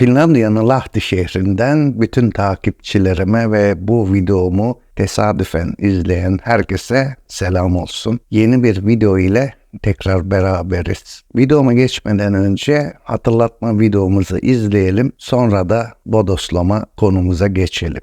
Finlandiya'nın Lahti şehrinden bütün takipçilerime ve bu videomu tesadüfen izleyen herkese selam olsun. Yeni bir video ile tekrar beraberiz. Videoma geçmeden önce hatırlatma videomuzu izleyelim. Sonra da bodoslama konumuza geçelim.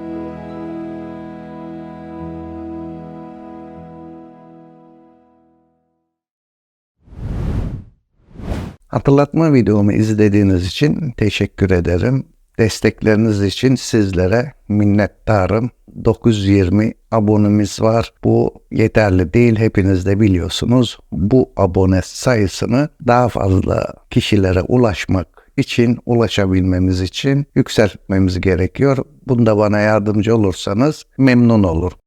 Hatırlatma videomu izlediğiniz için teşekkür ederim. Destekleriniz için sizlere minnettarım. 920 abonemiz var. Bu yeterli değil. Hepiniz de biliyorsunuz. Bu abone sayısını daha fazla kişilere ulaşmak için, ulaşabilmemiz için yükseltmemiz gerekiyor. Bunda bana yardımcı olursanız memnun olurum.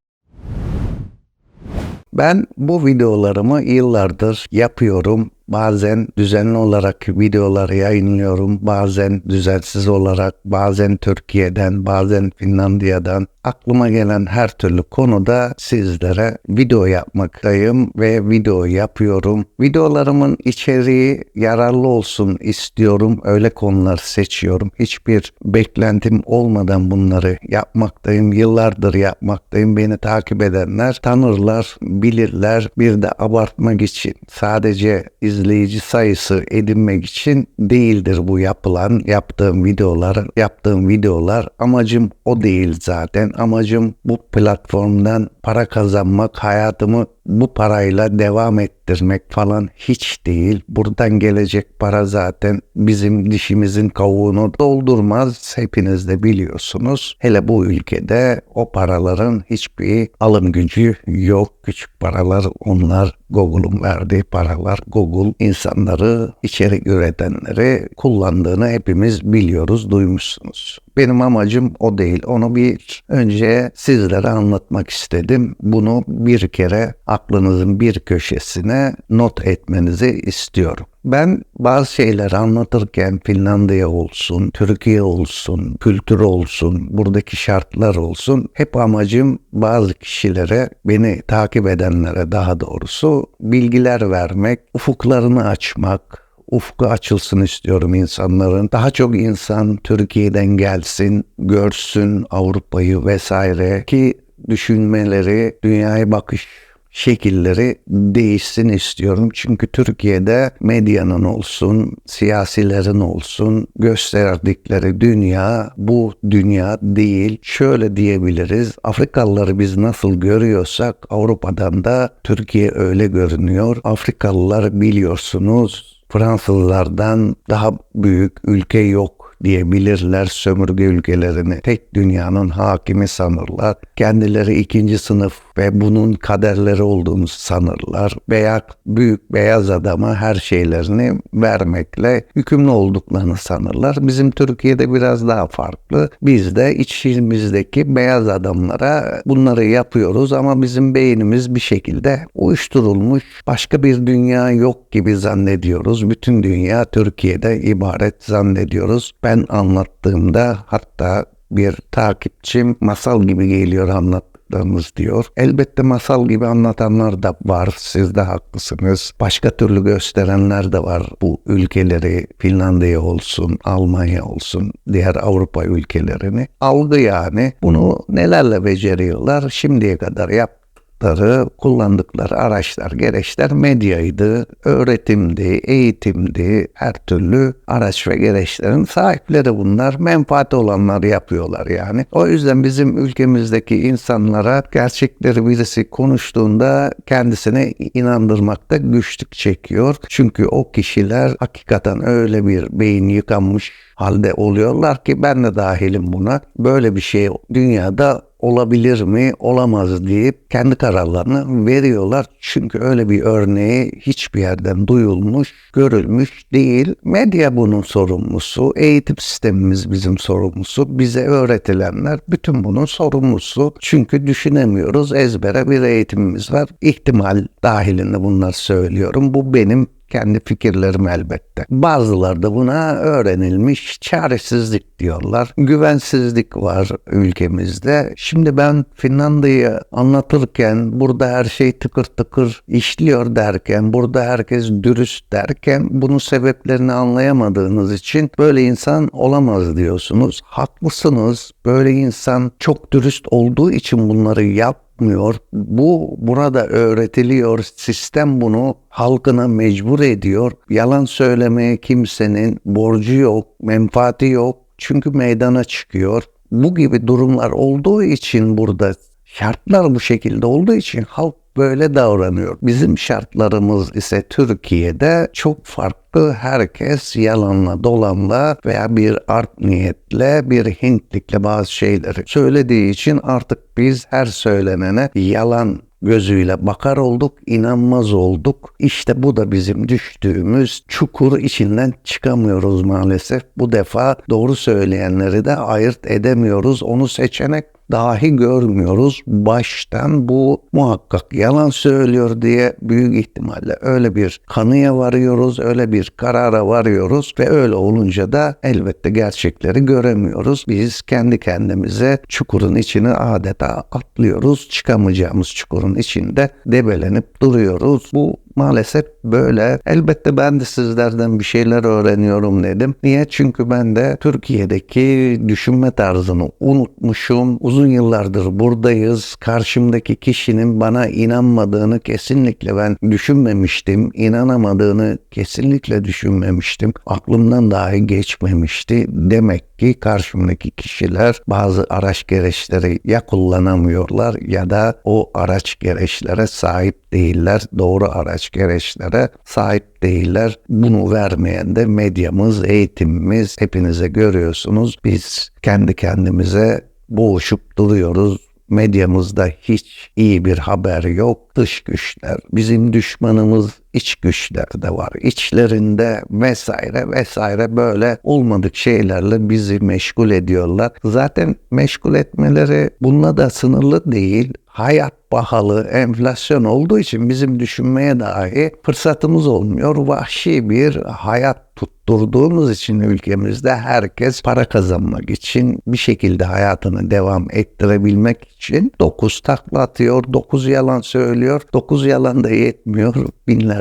Ben bu videolarımı yıllardır yapıyorum. Bazen düzenli olarak videoları yayınlıyorum. Bazen düzensiz olarak, bazen Türkiye'den, bazen Finlandiya'dan aklıma gelen her türlü konuda sizlere video yapmaktayım ve video yapıyorum. Videolarımın içeriği yararlı olsun istiyorum. Öyle konular seçiyorum. Hiçbir beklentim olmadan bunları yapmaktayım. Yıllardır yapmaktayım. Beni takip edenler tanırlar, bilirler. Bir de abartmak için sadece izleyici sayısı edinmek için değildir bu yapılan yaptığım videolar. Yaptığım videolar amacım o değil zaten. Amacım bu platformdan para kazanmak, hayatımı bu parayla devam ettirmek falan hiç değil. Buradan gelecek para zaten bizim dişimizin kavuğunu doldurmaz. Hepiniz de biliyorsunuz. Hele bu ülkede o paraların hiçbir alım gücü yok. Küçük paralar onlar Google'un verdiği paralar. Google insanları, içerik üretenleri kullandığını hepimiz biliyoruz, duymuşsunuz. Benim amacım o değil. Onu bir önce sizlere anlatmak istedim. Bunu bir kere aklınızın bir köşesine not etmenizi istiyorum. Ben bazı şeyleri anlatırken Finlandiya olsun, Türkiye olsun, kültür olsun, buradaki şartlar olsun hep amacım bazı kişilere, beni takip edenlere daha doğrusu bilgiler vermek, ufuklarını açmak, ufku açılsın istiyorum insanların. Daha çok insan Türkiye'den gelsin, görsün Avrupa'yı vesaire ki düşünmeleri, dünyaya bakış şekilleri değişsin istiyorum. Çünkü Türkiye'de medyanın olsun, siyasilerin olsun gösterdikleri dünya bu dünya değil. Şöyle diyebiliriz. Afrikalıları biz nasıl görüyorsak Avrupa'dan da Türkiye öyle görünüyor. Afrikalılar biliyorsunuz Fransızlardan daha büyük ülke yok diyebilirler sömürge ülkelerini. Tek dünyanın hakimi sanırlar. Kendileri ikinci sınıf ve bunun kaderleri olduğunu sanırlar. Veya büyük beyaz adama her şeylerini vermekle hükümlü olduklarını sanırlar. Bizim Türkiye'de biraz daha farklı. Biz de içimizdeki beyaz adamlara bunları yapıyoruz ama bizim beynimiz bir şekilde uyuşturulmuş. Başka bir dünya yok gibi zannediyoruz. Bütün dünya Türkiye'de ibaret zannediyoruz. Ben anlattığımda hatta bir takipçim masal gibi geliyor anlattıklarınız diyor. Elbette masal gibi anlatanlar da var. Siz de haklısınız. Başka türlü gösterenler de var. Bu ülkeleri Finlandiya olsun, Almanya olsun, diğer Avrupa ülkelerini. Algı yani. Bunu nelerle beceriyorlar? Şimdiye kadar yap kullandıkları, kullandıkları araçlar, gereçler medyaydı, öğretimdi, eğitimdi, her türlü araç ve gereçlerin sahipleri bunlar. Menfaati olanları yapıyorlar yani. O yüzden bizim ülkemizdeki insanlara gerçekleri birisi konuştuğunda kendisine inandırmakta güçlük çekiyor. Çünkü o kişiler hakikaten öyle bir beyin yıkanmış halde oluyorlar ki ben de dahilim buna. Böyle bir şey dünyada olabilir mi, olamaz deyip kendi kararlarını veriyorlar. Çünkü öyle bir örneği hiçbir yerden duyulmuş, görülmüş değil. Medya bunun sorumlusu, eğitim sistemimiz bizim sorumlusu, bize öğretilenler bütün bunun sorumlusu. Çünkü düşünemiyoruz, ezbere bir eğitimimiz var. İhtimal dahilinde bunlar söylüyorum. Bu benim kendi fikirlerim elbette. Bazıları da buna öğrenilmiş çaresizlik diyorlar. Güvensizlik var ülkemizde. Şimdi ben Finlandiya'yı anlatırken burada her şey tıkır tıkır işliyor derken, burada herkes dürüst derken bunun sebeplerini anlayamadığınız için böyle insan olamaz diyorsunuz. Haklısınız. Böyle insan çok dürüst olduğu için bunları yap yapmıyor. Bu burada öğretiliyor. Sistem bunu halkına mecbur ediyor. Yalan söylemeye kimsenin borcu yok, menfaati yok. Çünkü meydana çıkıyor. Bu gibi durumlar olduğu için burada şartlar bu şekilde olduğu için halk böyle davranıyor. Bizim şartlarımız ise Türkiye'de çok farklı. Herkes yalanla, dolanla veya bir art niyetle, bir hintlikle bazı şeyleri söylediği için artık biz her söylenene yalan gözüyle bakar olduk, inanmaz olduk. İşte bu da bizim düştüğümüz çukur içinden çıkamıyoruz maalesef. Bu defa doğru söyleyenleri de ayırt edemiyoruz. Onu seçenek dahi görmüyoruz. Baştan bu muhakkak yalan söylüyor diye büyük ihtimalle öyle bir kanıya varıyoruz, öyle bir karara varıyoruz ve öyle olunca da elbette gerçekleri göremiyoruz. Biz kendi kendimize çukurun içine adeta atlıyoruz. Çıkamayacağımız çukurun içinde debelenip duruyoruz. Bu maalesef böyle. Elbette ben de sizlerden bir şeyler öğreniyorum dedim. Niye? Çünkü ben de Türkiye'deki düşünme tarzını unutmuşum. Uzun yıllardır buradayız. Karşımdaki kişinin bana inanmadığını kesinlikle ben düşünmemiştim. İnanamadığını kesinlikle düşünmemiştim. Aklımdan dahi geçmemişti. Demek ki karşımdaki kişiler bazı araç gereçleri ya kullanamıyorlar ya da o araç gereçlere sahip değiller. Doğru araç gereçlere sahip değiller. Bunu vermeyen de medyamız, eğitimimiz hepinize görüyorsunuz. Biz kendi kendimize boğuşup duruyoruz medyamızda hiç iyi bir haber yok. Dış güçler, bizim düşmanımız iç güçler de var. İçlerinde vesaire vesaire böyle olmadık şeylerle bizi meşgul ediyorlar. Zaten meşgul etmeleri bununla da sınırlı değil. Hayat pahalı, enflasyon olduğu için bizim düşünmeye dahi fırsatımız olmuyor. Vahşi bir hayat tutturduğumuz için ülkemizde herkes para kazanmak için bir şekilde hayatını devam ettirebilmek için dokuz takla atıyor, dokuz yalan söylüyor. Dokuz yalan da yetmiyor,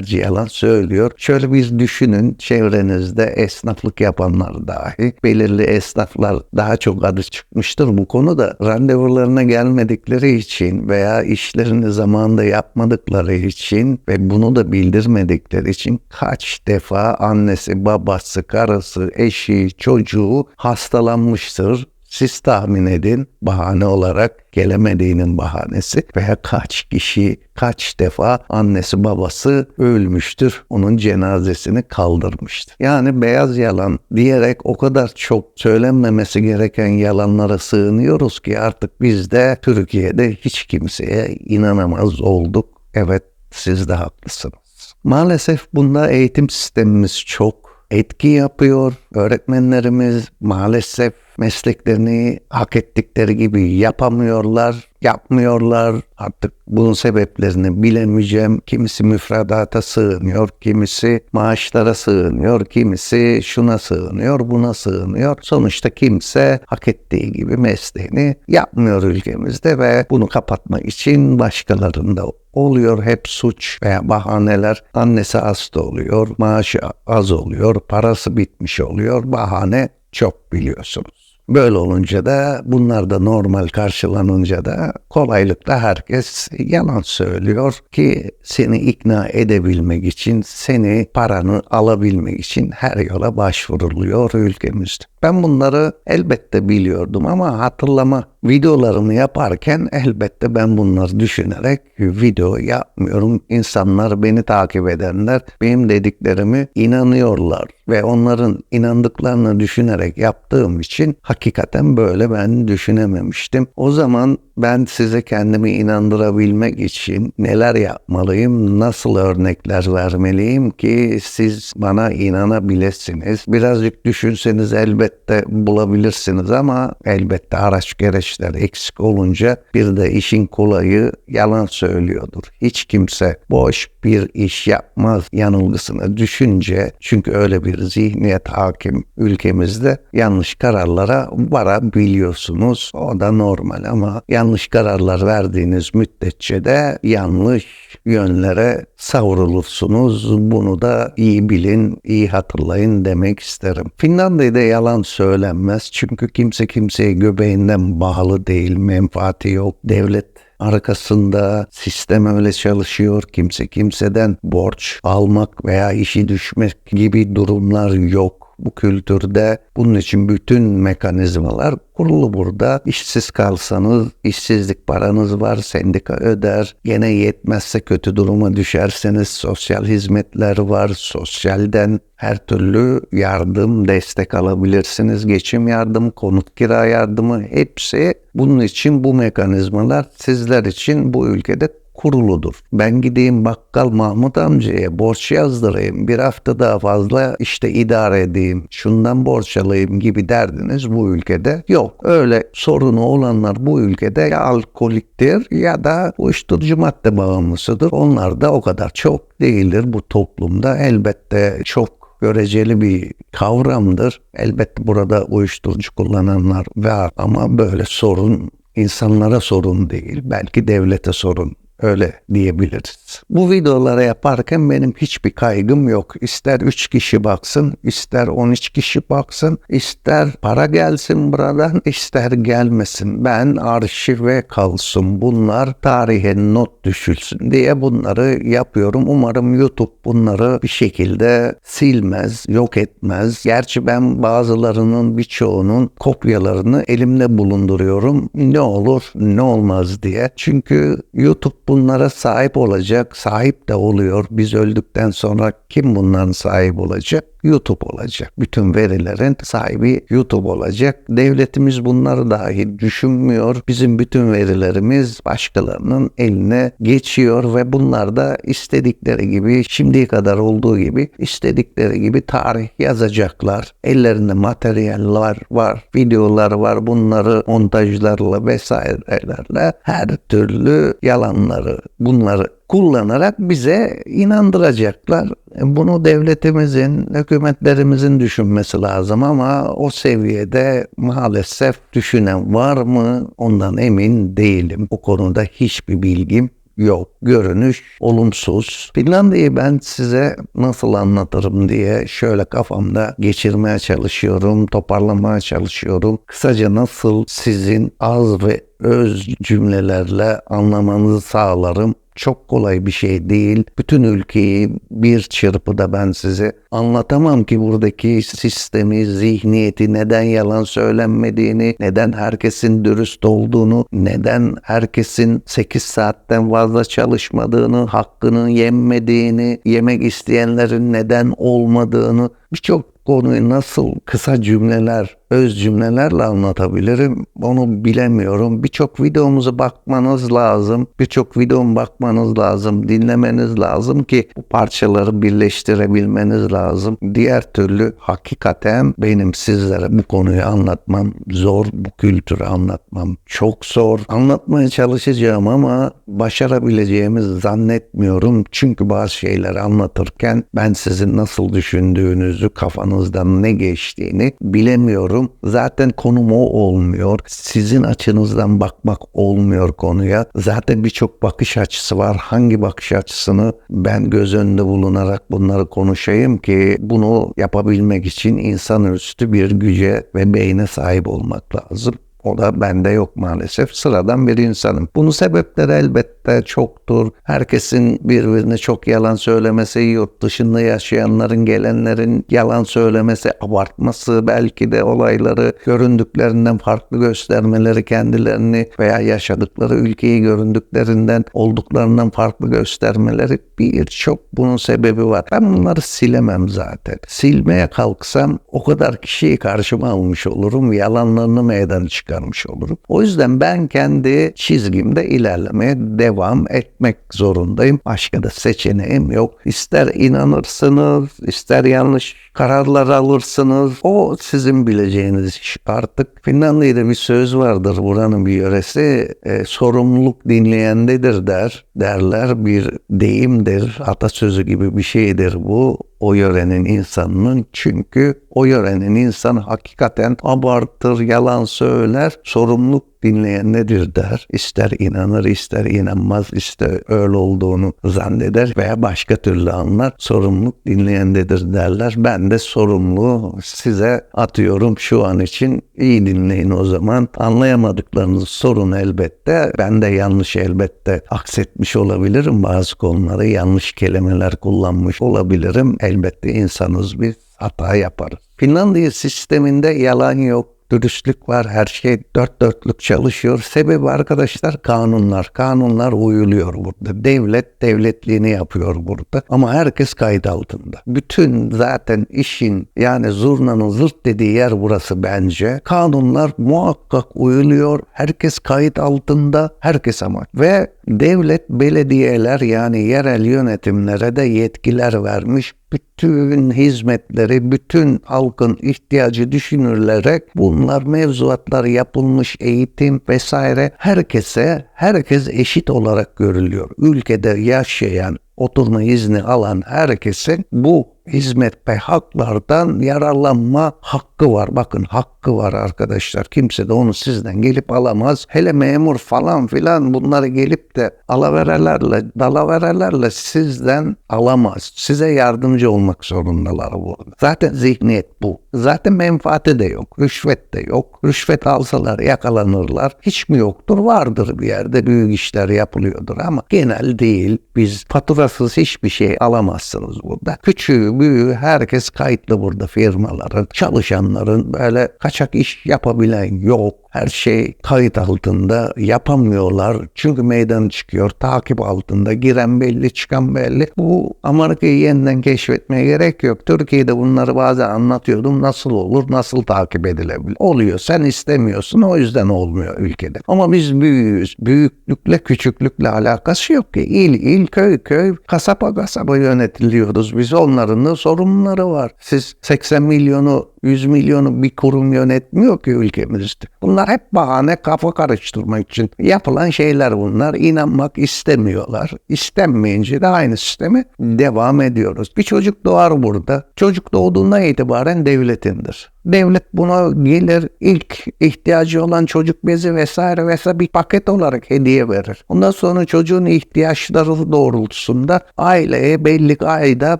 binlerce yalan söylüyor. Şöyle bir düşünün çevrenizde esnaflık yapanlar dahi belirli esnaflar daha çok adı çıkmıştır bu konuda. Randevularına gelmedikleri için veya işlerini zamanında yapmadıkları için ve bunu da bildirmedikleri için kaç defa annesi, babası, karısı, eşi, çocuğu hastalanmıştır siz tahmin edin bahane olarak gelemediğinin bahanesi veya kaç kişi kaç defa annesi babası ölmüştür onun cenazesini kaldırmıştır. Yani beyaz yalan diyerek o kadar çok söylenmemesi gereken yalanlara sığınıyoruz ki artık biz de Türkiye'de hiç kimseye inanamaz olduk. Evet siz de haklısınız. Maalesef bunda eğitim sistemimiz çok etki yapıyor. Öğretmenlerimiz maalesef mesleklerini hak ettikleri gibi yapamıyorlar, yapmıyorlar. Artık bunun sebeplerini bilemeyeceğim. Kimisi müfredata sığınıyor, kimisi maaşlara sığınıyor, kimisi şuna sığınıyor, buna sığınıyor. Sonuçta kimse hak ettiği gibi mesleğini yapmıyor ülkemizde ve bunu kapatmak için başkalarında oluyor hep suç veya bahaneler. Annesi hasta oluyor, maaşı az oluyor, parası bitmiş oluyor. Bahane çok biliyorsunuz. Böyle olunca da bunlar da normal karşılanınca da kolaylıkla herkes yalan söylüyor ki seni ikna edebilmek için, seni paranı alabilmek için her yola başvuruluyor ülkemizde. Ben bunları elbette biliyordum ama hatırlama videolarımı yaparken elbette ben bunları düşünerek video yapmıyorum. İnsanlar beni takip edenler benim dediklerimi inanıyorlar ve onların inandıklarını düşünerek yaptığım için hakikaten böyle ben düşünememiştim. O zaman ben size kendimi inandırabilmek için neler yapmalıyım, nasıl örnekler vermeliyim ki siz bana inanabilirsiniz. Birazcık düşünseniz elbette bulabilirsiniz ama elbette araç gereçler eksik olunca bir de işin kolayı yalan söylüyordur. Hiç kimse boş bir iş yapmaz yanılgısını düşünce çünkü öyle bir zihniyet hakim ülkemizde yanlış kararlara varabiliyorsunuz. O da normal ama yanlış kararlar verdiğiniz müddetçe de yanlış yönlere savrulursunuz. Bunu da iyi bilin, iyi hatırlayın demek isterim. Finlandiya'da yalan söylenmez çünkü kimse kimseye göbeğinden bağlı değil, menfaati yok. Devlet arkasında sistem öyle çalışıyor. Kimse kimseden borç almak veya işi düşmek gibi durumlar yok bu kültürde. Bunun için bütün mekanizmalar kurulu burada. İşsiz kalsanız işsizlik paranız var, sendika öder. Gene yetmezse kötü duruma düşerseniz sosyal hizmetler var. Sosyalden her türlü yardım, destek alabilirsiniz. Geçim yardım, konut kira yardımı hepsi bunun için bu mekanizmalar sizler için bu ülkede kuruludur. Ben gideyim bakkal Mahmut amcaya borç yazdırayım, bir hafta daha fazla işte idare edeyim, şundan borç alayım gibi derdiniz bu ülkede yok. Öyle sorunu olanlar bu ülkede ya alkoliktir ya da uyuşturucu madde bağımlısıdır. Onlar da o kadar çok değildir bu toplumda. Elbette çok göreceli bir kavramdır. Elbette burada uyuşturucu kullananlar var ama böyle sorun insanlara sorun değil. Belki devlete sorun Öyle diyebiliriz. Bu videoları yaparken benim hiçbir kaygım yok. İster 3 kişi baksın, ister 13 kişi baksın, ister para gelsin buradan, ister gelmesin. Ben arşive kalsın bunlar, tarihe not düşülsün diye bunları yapıyorum. Umarım YouTube bunları bir şekilde silmez, yok etmez. Gerçi ben bazılarının birçoğunun kopyalarını elimde bulunduruyorum. Ne olur, ne olmaz diye. Çünkü YouTube bunlara sahip olacak, sahip de oluyor. Biz öldükten sonra kim bunların sahip olacak? YouTube olacak. Bütün verilerin sahibi YouTube olacak. Devletimiz bunları dahi düşünmüyor. Bizim bütün verilerimiz başkalarının eline geçiyor ve bunlar da istedikleri gibi şimdiye kadar olduğu gibi istedikleri gibi tarih yazacaklar. Ellerinde materyaller var, videolar var. Bunları montajlarla vesairelerle her türlü yalanları bunları kullanarak bize inandıracaklar. Bunu devletimizin, hükümetlerimizin düşünmesi lazım ama o seviyede maalesef düşünen var mı ondan emin değilim. Bu konuda hiçbir bilgim yok. Görünüş olumsuz. Finlandiya'yı ben size nasıl anlatırım diye şöyle kafamda geçirmeye çalışıyorum, toparlamaya çalışıyorum. Kısaca nasıl sizin az ve öz cümlelerle anlamanızı sağlarım çok kolay bir şey değil. Bütün ülkeyi bir çırpıda ben size anlatamam ki buradaki sistemi, zihniyeti, neden yalan söylenmediğini, neden herkesin dürüst olduğunu, neden herkesin 8 saatten fazla çalışmadığını, hakkını yenmediğini, yemek isteyenlerin neden olmadığını birçok konuyu nasıl kısa cümleler öz cümlelerle anlatabilirim. Onu bilemiyorum. Birçok videomuzu bakmanız lazım. Birçok videomu bakmanız lazım. Dinlemeniz lazım ki bu parçaları birleştirebilmeniz lazım. Diğer türlü hakikaten benim sizlere bu konuyu anlatmam zor. Bu kültürü anlatmam çok zor. Anlatmaya çalışacağım ama başarabileceğimi zannetmiyorum. Çünkü bazı şeyleri anlatırken ben sizin nasıl düşündüğünüzü, kafanızdan ne geçtiğini bilemiyorum bakıyorum. Zaten konum o olmuyor. Sizin açınızdan bakmak olmuyor konuya. Zaten birçok bakış açısı var. Hangi bakış açısını ben göz önünde bulunarak bunları konuşayım ki bunu yapabilmek için insanüstü bir güce ve beyne sahip olmak lazım. O da bende yok maalesef. Sıradan bir insanım. Bunun sebepleri elbette çoktur. Herkesin birbirine çok yalan söylemesi, yurt dışında yaşayanların, gelenlerin yalan söylemesi, abartması, belki de olayları göründüklerinden farklı göstermeleri kendilerini veya yaşadıkları ülkeyi göründüklerinden olduklarından farklı göstermeleri birçok bunun sebebi var. Ben bunları silemem zaten. Silmeye kalksam o kadar kişiyi karşıma almış olurum. Yalanlarını meydana çıkarmış olurum. O yüzden ben kendi çizgimde ilerlemeye devam etmek zorundayım. Başka da seçeneğim yok. İster inanırsınız, ister yanlış kararlar alırsınız. O sizin bileceğiniz iş. Artık Finlandiya'da bir söz vardır buranın bir yöresi. E, sorumluluk dinleyendedir der. Derler bir deyimdir. Atasözü gibi bir şeydir bu o yörenin insanının. Çünkü o yörenin insanı hakikaten abartır, yalan söyler, sorumluluk dinleyen nedir der. İster inanır, ister inanmaz, ister öyle olduğunu zanneder veya başka türlü anlar. Sorumluluk dinleyendedir derler. Ben de sorumluluğu size atıyorum şu an için. iyi dinleyin o zaman. Anlayamadıklarınız sorun elbette. Ben de yanlış elbette aksetmiş olabilirim. Bazı konuları yanlış kelimeler kullanmış olabilirim. Elbette insanız biz hata yaparız. Finlandiya sisteminde yalan yok dürüstlük var, her şey dört dörtlük çalışıyor. Sebebi arkadaşlar kanunlar. Kanunlar uyuluyor burada. Devlet devletliğini yapıyor burada. Ama herkes kayıt altında. Bütün zaten işin yani zurnanın zırt dediği yer burası bence. Kanunlar muhakkak uyuluyor. Herkes kayıt altında. Herkes ama. Ve devlet belediyeler yani yerel yönetimlere de yetkiler vermiş bütün hizmetleri, bütün halkın ihtiyacı düşünülerek bunlar mevzuatlar yapılmış, eğitim vesaire herkese, herkes eşit olarak görülüyor. Ülkede yaşayan, oturma izni alan herkesin bu hizmet ve haklardan yararlanma hakkı var. Bakın hakkı var arkadaşlar. Kimse de onu sizden gelip alamaz. Hele memur falan filan bunları gelip de alaverelerle, dalaverelerle sizden alamaz. Size yardımcı olmak zorundalar burada. Zaten zihniyet bu. Zaten menfaati de yok. Rüşvet de yok. Rüşvet alsalar yakalanırlar. Hiç mi yoktur? Vardır bir yerde büyük işler yapılıyordur ama genel değil. Biz faturasız hiçbir şey alamazsınız burada. Küçüğü büyüğü herkes kayıtlı burada firmaların, çalışanların böyle kaçak iş yapabilen yok. Her şey kayıt altında yapamıyorlar. Çünkü meydan çıkıyor. Takip altında. Giren belli, çıkan belli. Bu Amerika'yı yeniden keşfetmeye gerek yok. Türkiye'de bunları bazen anlatıyordum. Nasıl olur, nasıl takip edilebilir? Oluyor. Sen istemiyorsun. O yüzden olmuyor ülkede. Ama biz büyüğüz. Büyüklükle küçüklükle alakası yok ki. İl il, köy köy, kasaba kasaba yönetiliyoruz. Biz onların da sorunları var. Siz 80 milyonu 100 milyonu bir kurum yönetmiyor ki ülkemizde. Bunlar hep bahane kafa karıştırmak için yapılan şeyler bunlar. İnanmak istemiyorlar. İstenmeyince de aynı sistemi devam ediyoruz. Bir çocuk doğar burada. Çocuk doğduğundan itibaren devletindir. Devlet buna gelir ilk ihtiyacı olan çocuk bezi vesaire vesaire bir paket olarak hediye verir. Ondan sonra çocuğun ihtiyaçları doğrultusunda aileye belli ayda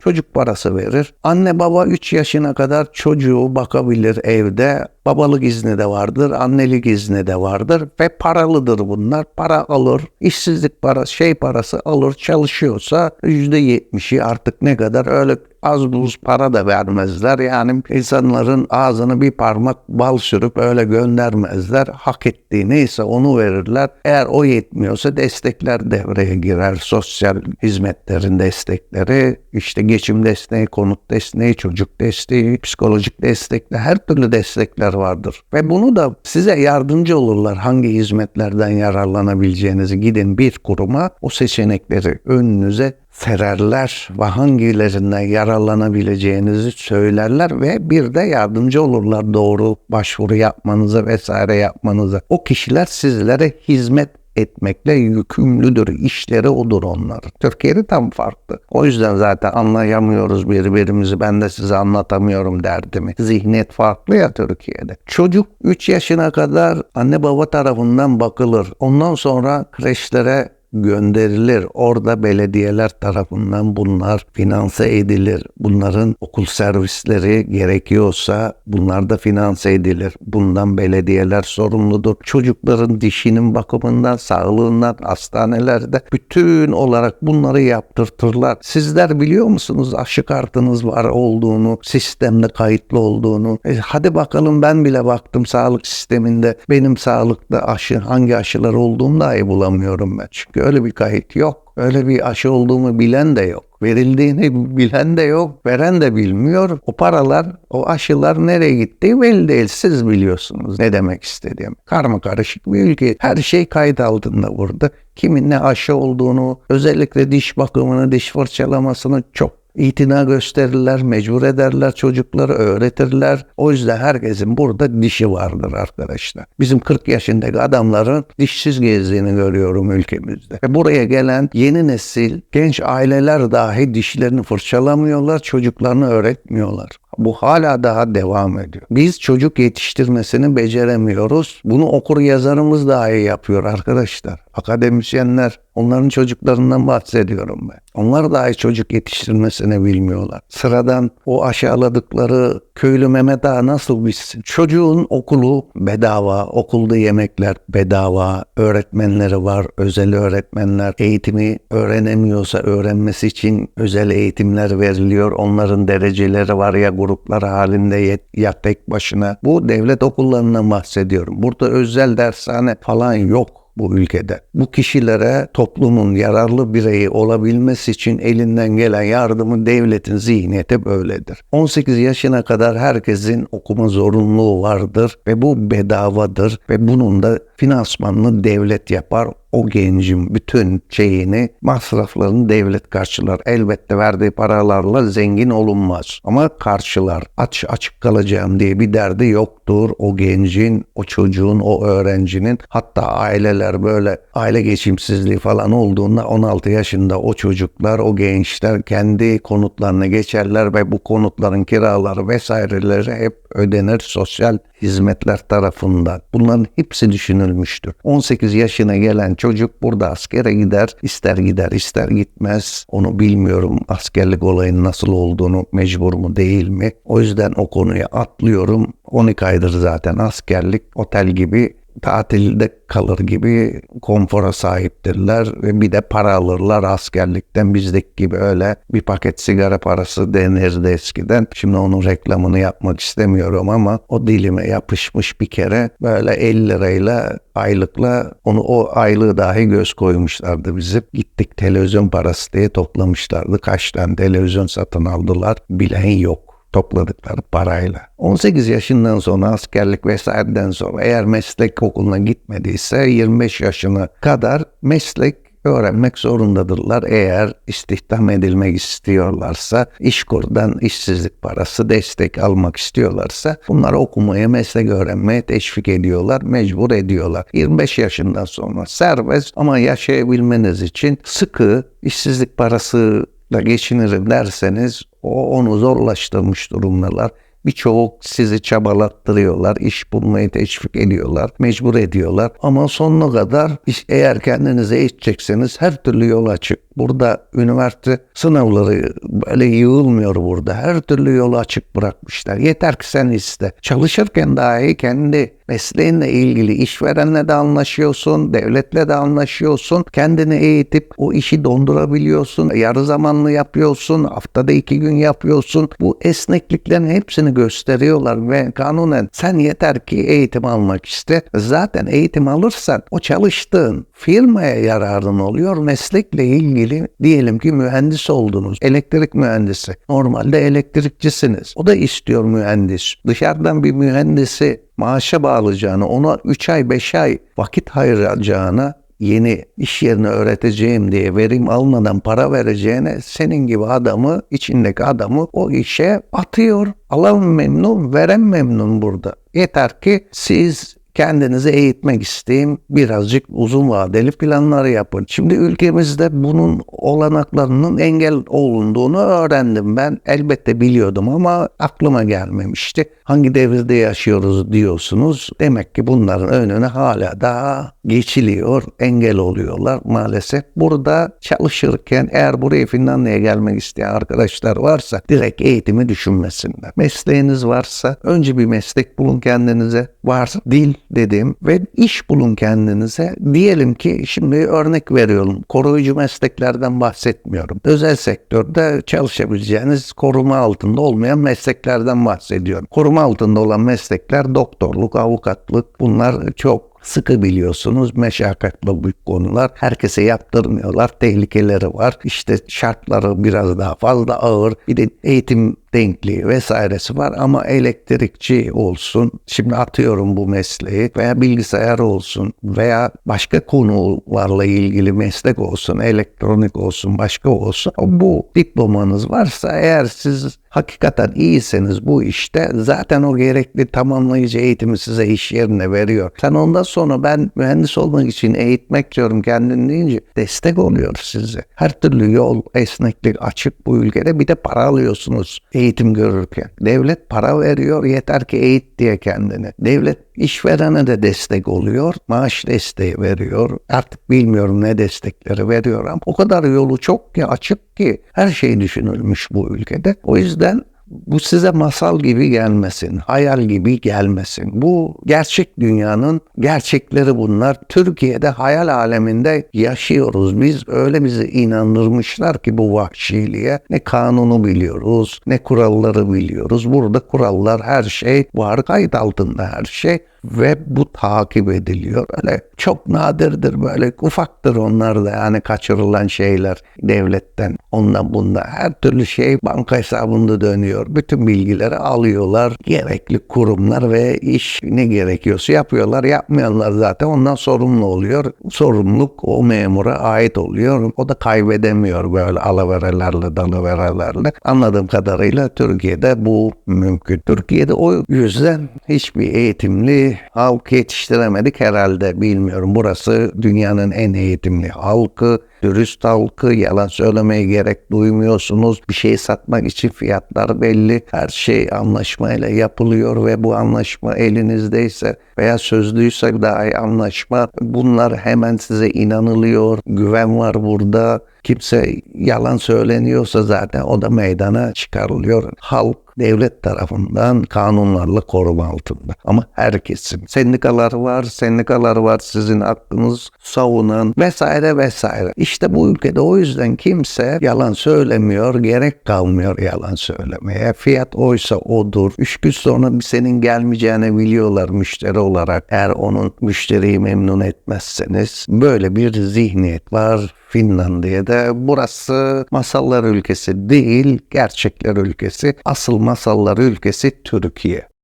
çocuk parası verir. Anne baba 3 yaşına kadar çocuğu bakabilir evde. Babalık izni de vardır, annelik izni de vardır ve paralıdır bunlar. Para alır, işsizlik parası, şey parası alır, çalışıyorsa %70'i artık ne kadar öyle az buz para da vermezler. Yani insanların ağzını bir parmak bal sürüp öyle göndermezler. Hak ettiği neyse onu verirler. Eğer o yetmiyorsa destekler devreye girer. Sosyal hizmetlerin destekleri, işte geçim desteği, konut desteği, çocuk desteği, psikolojik destekler, her türlü destekler vardır. Ve bunu da size yardımcı olurlar hangi hizmetlerden yararlanabileceğinizi gidin bir kuruma o seçenekleri önünüze sererler ve hangilerinden yararlanabileceğinizi söylerler ve bir de yardımcı olurlar doğru başvuru yapmanıza vesaire yapmanıza. O kişiler sizlere hizmet etmekle yükümlüdür. İşleri odur onların. Türkiye'de tam farklı. O yüzden zaten anlayamıyoruz birbirimizi. Ben de size anlatamıyorum derdimi. Zihniyet farklı ya Türkiye'de. Çocuk 3 yaşına kadar anne baba tarafından bakılır. Ondan sonra kreşlere gönderilir. Orada belediyeler tarafından bunlar finanse edilir. Bunların okul servisleri gerekiyorsa bunlar da finanse edilir. Bundan belediyeler sorumludur. Çocukların dişinin bakımından, sağlığından, hastanelerde bütün olarak bunları yaptırtırlar. Sizler biliyor musunuz aşı kartınız var olduğunu, sistemde kayıtlı olduğunu? E, hadi bakalım ben bile baktım sağlık sisteminde benim sağlıkta aşı hangi aşılar olduğunu dahi bulamıyorum ben. Çünkü öyle bir kayıt yok. Öyle bir aşı olduğumu bilen de yok. Verildiğini bilen de yok. Veren de bilmiyor. O paralar, o aşılar nereye gitti belli değil. Siz biliyorsunuz ne demek istediğim. Karma karışık bir ülke. Her şey kayıt altında burada. Kimin ne aşı olduğunu, özellikle diş bakımını, diş fırçalamasını çok itina gösterirler, mecbur ederler çocukları, öğretirler. O yüzden herkesin burada dişi vardır arkadaşlar. Bizim 40 yaşındaki adamların dişsiz gezdiğini görüyorum ülkemizde. Ve buraya gelen yeni nesil, genç aileler dahi dişlerini fırçalamıyorlar, çocuklarını öğretmiyorlar. Bu hala daha devam ediyor. Biz çocuk yetiştirmesini beceremiyoruz. Bunu okur yazarımız dahi yapıyor arkadaşlar. Akademisyenler, onların çocuklarından bahsediyorum ben. Onlar dahi çocuk yetiştirmesini bilmiyorlar. Sıradan o aşağıladıkları köylü Mehmet Ağa nasıl bilsin? Çocuğun okulu bedava, okulda yemekler bedava, öğretmenleri var, özel öğretmenler. Eğitimi öğrenemiyorsa öğrenmesi için özel eğitimler veriliyor. Onların dereceleri var ya gruplar halinde ya tek başına. Bu devlet okullarından bahsediyorum. Burada özel dershane falan yok bu ülkede. Bu kişilere toplumun yararlı bireyi olabilmesi için elinden gelen yardımı devletin zihniyeti böyledir. 18 yaşına kadar herkesin okuma zorunluluğu vardır ve bu bedavadır ve bunun da finansmanını devlet yapar o gencin bütün şeyini, masraflarını devlet karşılar. Elbette verdiği paralarla zengin olunmaz. Ama karşılar. Aç açık kalacağım diye bir derdi yoktur. O gencin, o çocuğun, o öğrencinin. Hatta aileler böyle aile geçimsizliği falan olduğunda 16 yaşında o çocuklar, o gençler kendi konutlarına geçerler ve bu konutların kiraları vesaireleri hep ödenir sosyal hizmetler tarafından. Bunların hepsi düşünülmüştür. 18 yaşına gelen çocuk burada askere gider, ister gider ister gitmez. Onu bilmiyorum askerlik olayının nasıl olduğunu mecbur mu değil mi? O yüzden o konuya atlıyorum. 12 aydır zaten askerlik otel gibi tatilde kalır gibi konfora sahiptirler ve bir de para alırlar askerlikten bizdeki gibi öyle bir paket sigara parası denirdi eskiden. Şimdi onun reklamını yapmak istemiyorum ama o dilime yapışmış bir kere böyle 50 lirayla aylıkla onu o aylığı dahi göz koymuşlardı bizim. Gittik televizyon parası diye toplamışlardı. Kaç tane televizyon satın aldılar bilen yok topladıkları parayla. 18 yaşından sonra askerlik vesaireden sonra eğer meslek okuluna gitmediyse 25 yaşına kadar meslek öğrenmek zorundadırlar. Eğer istihdam edilmek istiyorlarsa, işkurdan işsizlik parası destek almak istiyorlarsa bunlar okumaya, meslek öğrenmeye teşvik ediyorlar, mecbur ediyorlar. 25 yaşından sonra serbest ama yaşayabilmeniz için sıkı işsizlik parası da geçinirim derseniz o onu zorlaştırmış durumdalar. Birçoğu sizi çabalattırıyorlar, iş bulmayı teşvik ediyorlar, mecbur ediyorlar. Ama sonuna kadar eğer kendinize eğitecekseniz her türlü yol açık. Burada üniversite sınavları böyle yığılmıyor burada. Her türlü yolu açık bırakmışlar. Yeter ki sen iste. Çalışırken dahi kendi mesleğinle ilgili işverenle de anlaşıyorsun, devletle de anlaşıyorsun. Kendini eğitip o işi dondurabiliyorsun. Yarı zamanlı yapıyorsun, haftada iki gün yapıyorsun. Bu esnekliklerin hepsini gösteriyorlar ve kanunen sen yeter ki eğitim almak iste. Zaten eğitim alırsan o çalıştığın firmaya yararın oluyor. Meslekle ilgili diyelim ki mühendis oldunuz. Elektrik mühendisi. Normalde elektrikçisiniz. O da istiyor mühendis. Dışarıdan bir mühendisi maaşa bağlayacağını, ona 3 ay 5 ay vakit ayıracağına yeni iş yerini öğreteceğim diye verim almadan para vereceğine senin gibi adamı, içindeki adamı o işe atıyor. Alan memnun, veren memnun burada. Yeter ki siz kendinizi eğitmek isteyin. Birazcık uzun vadeli planlar yapın. Şimdi ülkemizde bunun olanaklarının engel olunduğunu öğrendim ben. Elbette biliyordum ama aklıma gelmemişti. Hangi devirde yaşıyoruz diyorsunuz. Demek ki bunların önüne hala daha geçiliyor, engel oluyorlar maalesef. Burada çalışırken eğer buraya Finlandiya'ya gelmek isteyen arkadaşlar varsa direkt eğitimi düşünmesinler. Mesleğiniz varsa önce bir meslek bulun kendinize. Varsa dil dedim ve iş bulun kendinize. Diyelim ki şimdi örnek veriyorum. Koruyucu mesleklerden bahsetmiyorum. Özel sektörde çalışabileceğiniz koruma altında olmayan mesleklerden bahsediyorum. Koruma altında olan meslekler doktorluk, avukatlık bunlar çok sıkı biliyorsunuz meşakkatli bu konular. Herkese yaptırmıyorlar. Tehlikeleri var. İşte şartları biraz daha fazla ağır. Bir de eğitim denkliği vesairesi var ama elektrikçi olsun, şimdi atıyorum bu mesleği veya bilgisayar olsun veya başka konularla ilgili meslek olsun, elektronik olsun, başka olsun. Bu diplomanız varsa eğer siz hakikaten iyiseniz bu işte zaten o gerekli tamamlayıcı eğitimi size iş yerine veriyor. Sen ondan sonra ben mühendis olmak için eğitmek diyorum kendini deyince destek oluyor size. Her türlü yol, esneklik açık bu ülkede bir de para alıyorsunuz eğitim görürken. Devlet para veriyor yeter ki eğit diye kendini. Devlet işverene de destek oluyor. Maaş desteği veriyor. Artık bilmiyorum ne destekleri veriyor ama o kadar yolu çok ki açık ki her şey düşünülmüş bu ülkede. O yüzden bu size masal gibi gelmesin, hayal gibi gelmesin. Bu gerçek dünyanın gerçekleri bunlar. Türkiye'de hayal aleminde yaşıyoruz. Biz öyle bizi inandırmışlar ki bu vahşiliğe. Ne kanunu biliyoruz, ne kuralları biliyoruz. Burada kurallar her şey var, kayıt altında her şey ve bu takip ediliyor. Öyle çok nadirdir böyle ufaktır onlar da yani kaçırılan şeyler devletten ondan bundan her türlü şey banka hesabında dönüyor. Bütün bilgileri alıyorlar. Gerekli kurumlar ve iş ne gerekiyorsa yapıyorlar. Yapmayanlar zaten ondan sorumlu oluyor. Sorumluluk o memura ait oluyor. O da kaybedemiyor böyle alaverelerle dalıverelerle. Anladığım kadarıyla Türkiye'de bu mümkün. Türkiye'de o yüzden hiçbir eğitimli halk yetiştiremedik herhalde bilmiyorum. Burası dünyanın en eğitimli halkı, dürüst halkı, yalan söylemeye gerek duymuyorsunuz. Bir şey satmak için fiyatlar belli. Her şey anlaşmayla yapılıyor ve bu anlaşma elinizdeyse veya sözlüyse dahi anlaşma bunlar hemen size inanılıyor. Güven var burada. Kimse yalan söyleniyorsa zaten o da meydana çıkarılıyor. Halk devlet tarafından kanunlarla koruma altında. Ama herkesin. Sendikalar var, sendikalar var sizin hakkınız savunan vesaire vesaire. İşte bu ülkede o yüzden kimse yalan söylemiyor, gerek kalmıyor yalan söylemeye. Fiyat oysa odur. Üç gün sonra senin gelmeyeceğini biliyorlar müşteri olarak. Eğer onun müşteriyi memnun etmezseniz böyle bir zihniyet var. Finlandiya'da burası masallar ülkesi değil, gerçekler ülkesi. Asıl masallar ülkesi Türkiye.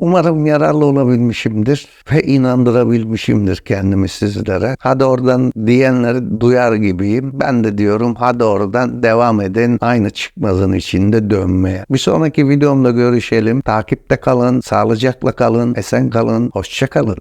Umarım yararlı olabilmişimdir ve inandırabilmişimdir kendimi sizlere. Hadi oradan diyenleri duyar gibiyim. Ben de diyorum hadi oradan devam edin. Aynı çıkmazın içinde dönmeye. Bir sonraki videomda görüşelim. Takipte kalın, sağlıcakla kalın, esen kalın, hoşça kalın.